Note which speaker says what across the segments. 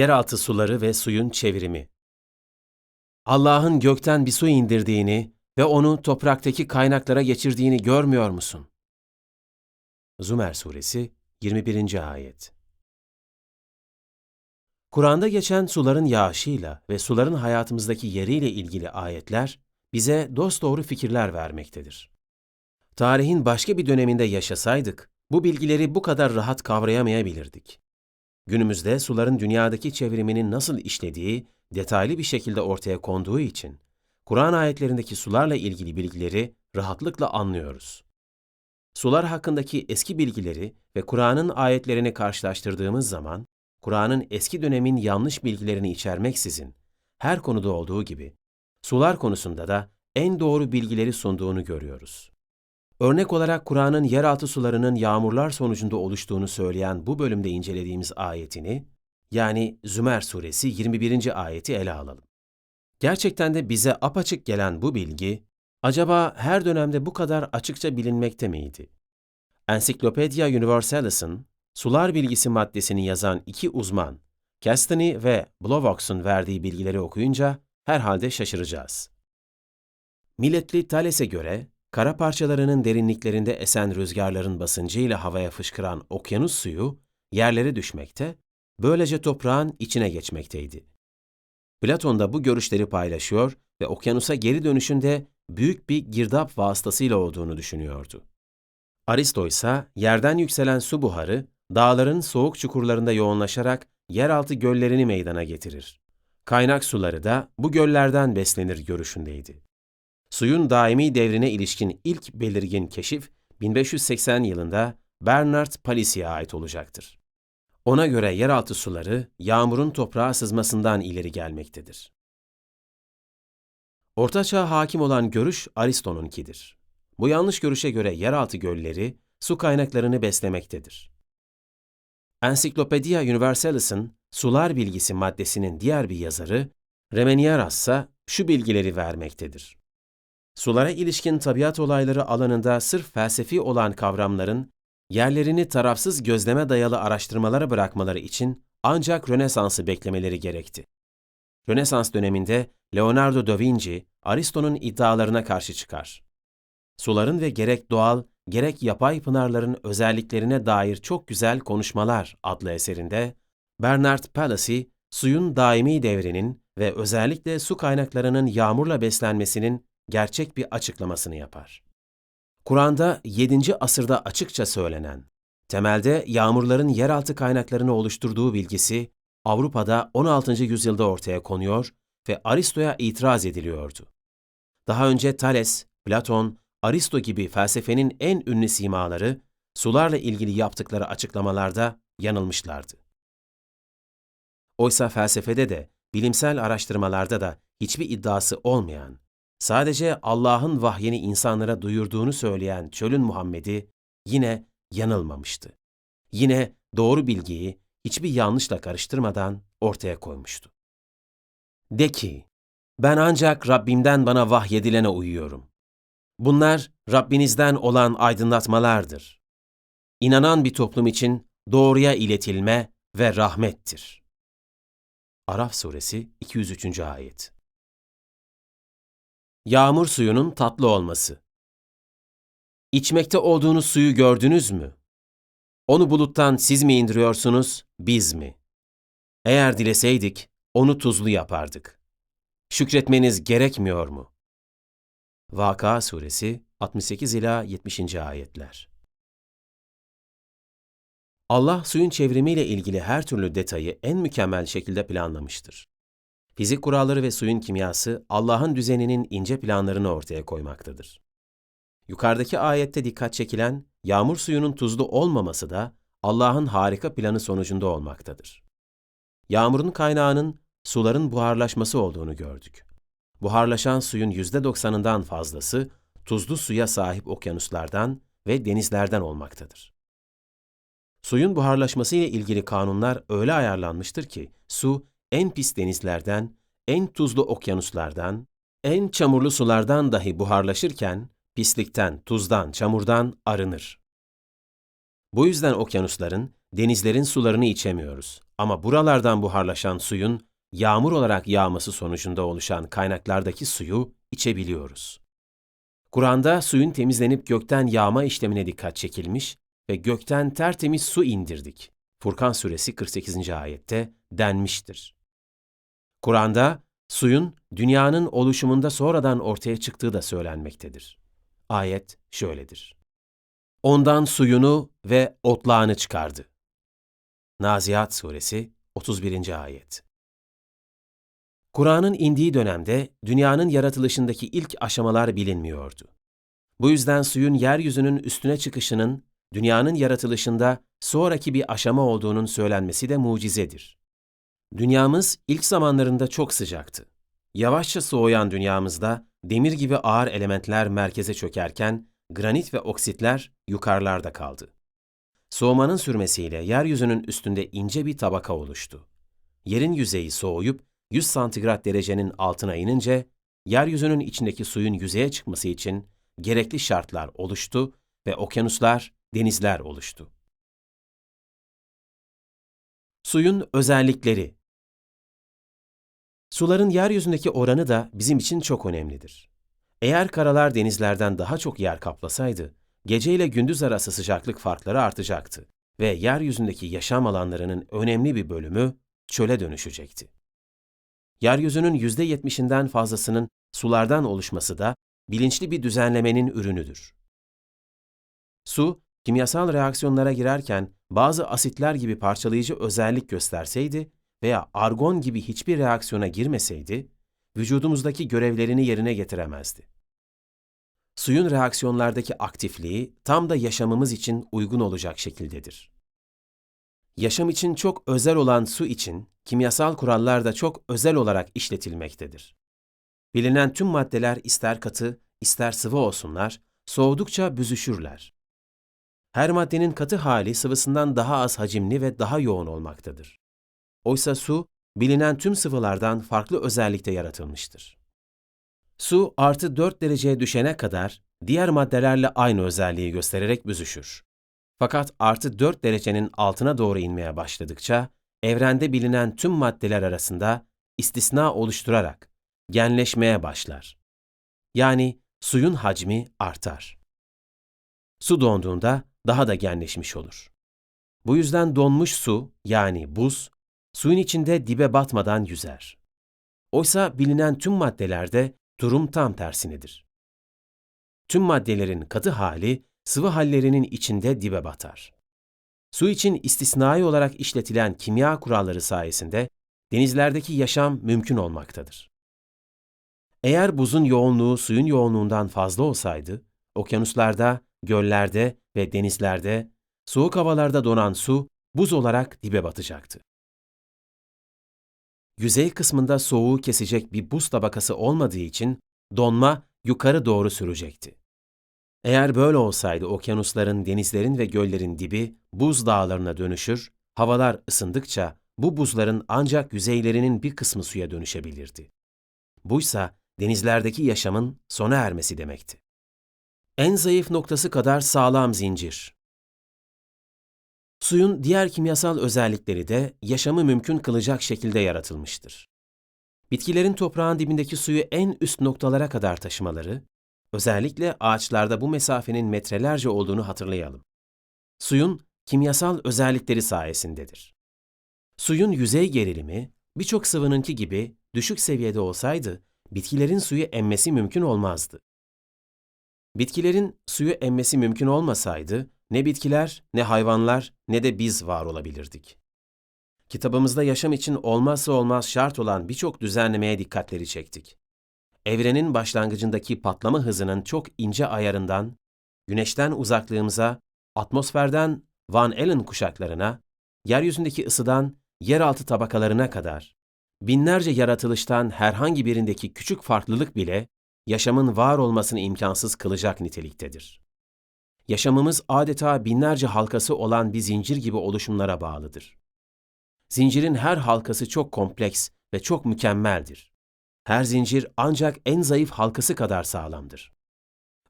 Speaker 1: Yeraltı suları ve suyun çevrimi. Allah'ın gökten bir su indirdiğini ve onu topraktaki kaynaklara geçirdiğini görmüyor musun? Zümer Suresi 21. Ayet Kur'an'da geçen suların yağışıyla ve suların hayatımızdaki yeriyle ilgili ayetler bize dosdoğru fikirler vermektedir. Tarihin başka bir döneminde yaşasaydık, bu bilgileri bu kadar rahat kavrayamayabilirdik. Günümüzde suların dünyadaki çevriminin nasıl işlediği detaylı bir şekilde ortaya konduğu için Kur'an ayetlerindeki sularla ilgili bilgileri rahatlıkla anlıyoruz. Sular hakkındaki eski bilgileri ve Kur'an'ın ayetlerini karşılaştırdığımız zaman Kur'an'ın eski dönemin yanlış bilgilerini içermeksizin her konuda olduğu gibi sular konusunda da en doğru bilgileri sunduğunu görüyoruz. Örnek olarak Kur'an'ın yeraltı sularının yağmurlar sonucunda oluştuğunu söyleyen bu bölümde incelediğimiz ayetini, yani Zümer suresi 21. ayeti ele alalım. Gerçekten de bize apaçık gelen bu bilgi, acaba her dönemde bu kadar açıkça bilinmekte miydi? Encyclopedia Universalis'ın sular bilgisi maddesini yazan iki uzman, Castany ve Blovox'un verdiği bilgileri okuyunca herhalde şaşıracağız. Milletli Thales'e göre kara parçalarının derinliklerinde esen rüzgarların basıncıyla havaya fışkıran okyanus suyu yerlere düşmekte, böylece toprağın içine geçmekteydi. Platon da bu görüşleri paylaşıyor ve okyanusa geri dönüşünde büyük bir girdap vasıtasıyla olduğunu düşünüyordu. Aristo ise yerden yükselen su buharı dağların soğuk çukurlarında yoğunlaşarak yeraltı göllerini meydana getirir. Kaynak suları da bu göllerden beslenir görüşündeydi. Suyun daimi devrine ilişkin ilk belirgin keşif 1580 yılında Bernard Palissy'e ait olacaktır. Ona göre yeraltı suları yağmurun toprağa sızmasından ileri gelmektedir. Ortaçağ hakim olan görüş Aristo'nunkidir. Bu yanlış görüşe göre yeraltı gölleri su kaynaklarını beslemektedir. Encyclopedia Universalis'in sular bilgisi maddesinin diğer bir yazarı Remeniaras ise şu bilgileri vermektedir. Sulara ilişkin tabiat olayları alanında sırf felsefi olan kavramların yerlerini tarafsız gözleme dayalı araştırmalara bırakmaları için ancak Rönesans'ı beklemeleri gerekti. Rönesans döneminde Leonardo da Vinci, Aristo'nun iddialarına karşı çıkar. Suların ve gerek doğal, gerek yapay pınarların özelliklerine dair çok güzel konuşmalar adlı eserinde Bernard Palissy, suyun daimi devrinin ve özellikle su kaynaklarının yağmurla beslenmesinin gerçek bir açıklamasını yapar. Kur'an'da 7. asırda açıkça söylenen, temelde yağmurların yeraltı kaynaklarını oluşturduğu bilgisi Avrupa'da 16. yüzyılda ortaya konuyor ve Aristo'ya itiraz ediliyordu. Daha önce Thales, Platon, Aristo gibi felsefenin en ünlü simaları sularla ilgili yaptıkları açıklamalarda yanılmışlardı. Oysa felsefede de, bilimsel araştırmalarda da hiçbir iddiası olmayan, sadece Allah'ın vahyini insanlara duyurduğunu söyleyen çölün Muhammed'i yine yanılmamıştı. Yine doğru bilgiyi hiçbir yanlışla karıştırmadan ortaya koymuştu. De ki, ben ancak Rabbimden bana vahyedilene uyuyorum. Bunlar Rabbinizden olan aydınlatmalardır. İnanan bir toplum için doğruya iletilme ve rahmettir. Araf Suresi 203. Ayet Yağmur suyunun tatlı olması İçmekte olduğunuz suyu gördünüz mü? Onu buluttan siz mi indiriyorsunuz, biz mi? Eğer dileseydik, onu tuzlu yapardık. Şükretmeniz gerekmiyor mu? Vaka Suresi 68 ila 70. ayetler. Allah suyun çevrimiyle ilgili her türlü detayı en mükemmel şekilde planlamıştır. Fizik kuralları ve suyun kimyası Allah'ın düzeninin ince planlarını ortaya koymaktadır. Yukarıdaki ayette dikkat çekilen yağmur suyunun tuzlu olmaması da Allah'ın harika planı sonucunda olmaktadır. Yağmurun kaynağının suların buharlaşması olduğunu gördük. Buharlaşan suyun yüzde doksanından fazlası tuzlu suya sahip okyanuslardan ve denizlerden olmaktadır. Suyun buharlaşması ile ilgili kanunlar öyle ayarlanmıştır ki su en pis denizlerden, en tuzlu okyanuslardan, en çamurlu sulardan dahi buharlaşırken pislikten, tuzdan, çamurdan arınır. Bu yüzden okyanusların, denizlerin sularını içemiyoruz. Ama buralardan buharlaşan suyun yağmur olarak yağması sonucunda oluşan kaynaklardaki suyu içebiliyoruz. Kur'an'da suyun temizlenip gökten yağma işlemine dikkat çekilmiş ve gökten tertemiz su indirdik. Furkan suresi 48. ayette denmiştir. Kur'an'da suyun dünyanın oluşumunda sonradan ortaya çıktığı da söylenmektedir. Ayet şöyledir. Ondan suyunu ve otlağını çıkardı. Nazihat suresi 31. ayet. Kur'an'ın indiği dönemde dünyanın yaratılışındaki ilk aşamalar bilinmiyordu. Bu yüzden suyun yeryüzünün üstüne çıkışının dünyanın yaratılışında sonraki bir aşama olduğunun söylenmesi de mucizedir. Dünyamız ilk zamanlarında çok sıcaktı. Yavaşça soğuyan dünyamızda demir gibi ağır elementler merkeze çökerken granit ve oksitler yukarılarda kaldı. Soğumanın sürmesiyle yeryüzünün üstünde ince bir tabaka oluştu. Yerin yüzeyi soğuyup 100 santigrat derecenin altına inince yeryüzünün içindeki suyun yüzeye çıkması için gerekli şartlar oluştu ve okyanuslar, denizler oluştu. Suyun özellikleri Suların yeryüzündeki oranı da bizim için çok önemlidir. Eğer karalar denizlerden daha çok yer kaplasaydı, gece ile gündüz arası sıcaklık farkları artacaktı ve yeryüzündeki yaşam alanlarının önemli bir bölümü çöle dönüşecekti. Yeryüzünün yüzde yetmişinden fazlasının sulardan oluşması da bilinçli bir düzenlemenin ürünüdür. Su, kimyasal reaksiyonlara girerken bazı asitler gibi parçalayıcı özellik gösterseydi veya argon gibi hiçbir reaksiyona girmeseydi, vücudumuzdaki görevlerini yerine getiremezdi. Suyun reaksiyonlardaki aktifliği tam da yaşamımız için uygun olacak şekildedir. Yaşam için çok özel olan su için kimyasal kurallar da çok özel olarak işletilmektedir. Bilinen tüm maddeler ister katı, ister sıvı olsunlar, soğudukça büzüşürler. Her maddenin katı hali sıvısından daha az hacimli ve daha yoğun olmaktadır. Oysa su, bilinen tüm sıvılardan farklı özellikte yaratılmıştır. Su artı 4 dereceye düşene kadar diğer maddelerle aynı özelliği göstererek büzüşür. Fakat artı 4 derecenin altına doğru inmeye başladıkça, evrende bilinen tüm maddeler arasında istisna oluşturarak genleşmeye başlar. Yani suyun hacmi artar. Su donduğunda daha da genleşmiş olur. Bu yüzden donmuş su yani buz suyun içinde dibe batmadan yüzer. Oysa bilinen tüm maddelerde durum tam tersinedir. Tüm maddelerin katı hali sıvı hallerinin içinde dibe batar. Su için istisnai olarak işletilen kimya kuralları sayesinde denizlerdeki yaşam mümkün olmaktadır. Eğer buzun yoğunluğu suyun yoğunluğundan fazla olsaydı, okyanuslarda, göllerde ve denizlerde soğuk havalarda donan su buz olarak dibe batacaktı. Yüzey kısmında soğuğu kesecek bir buz tabakası olmadığı için donma yukarı doğru sürecekti. Eğer böyle olsaydı okyanusların, denizlerin ve göllerin dibi buz dağlarına dönüşür, havalar ısındıkça bu buzların ancak yüzeylerinin bir kısmı suya dönüşebilirdi. Buysa denizlerdeki yaşamın sona ermesi demekti. En zayıf noktası kadar sağlam zincir. Suyun diğer kimyasal özellikleri de yaşamı mümkün kılacak şekilde yaratılmıştır. Bitkilerin toprağın dibindeki suyu en üst noktalara kadar taşımaları, özellikle ağaçlarda bu mesafenin metrelerce olduğunu hatırlayalım. Suyun kimyasal özellikleri sayesindedir. Suyun yüzey gerilimi birçok sıvınınki gibi düşük seviyede olsaydı bitkilerin suyu emmesi mümkün olmazdı. Bitkilerin suyu emmesi mümkün olmasaydı ne bitkiler, ne hayvanlar, ne de biz var olabilirdik. Kitabımızda yaşam için olmazsa olmaz şart olan birçok düzenlemeye dikkatleri çektik. Evrenin başlangıcındaki patlama hızının çok ince ayarından, güneşten uzaklığımıza, atmosferden Van Allen kuşaklarına, yeryüzündeki ısıdan yeraltı tabakalarına kadar, binlerce yaratılıştan herhangi birindeki küçük farklılık bile yaşamın var olmasını imkansız kılacak niteliktedir. Yaşamımız adeta binlerce halkası olan bir zincir gibi oluşumlara bağlıdır. Zincirin her halkası çok kompleks ve çok mükemmeldir. Her zincir ancak en zayıf halkası kadar sağlamdır.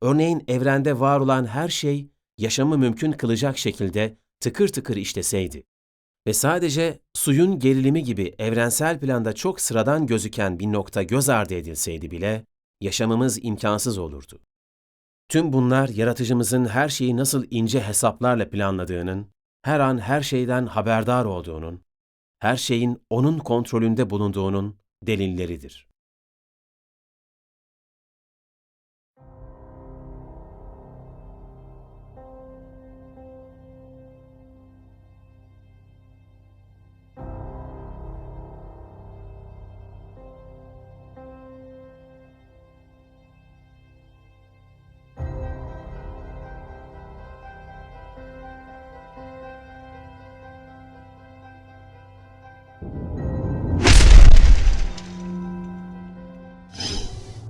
Speaker 1: Örneğin evrende var olan her şey yaşamı mümkün kılacak şekilde tıkır tıkır işleseydi ve sadece su suyun gerilimi gibi evrensel planda çok sıradan gözüken bir nokta göz ardı edilseydi bile yaşamımız imkansız olurdu. Tüm bunlar yaratıcımızın her şeyi nasıl ince hesaplarla planladığının, her an her şeyden haberdar olduğunun, her şeyin onun kontrolünde bulunduğunun delilleridir.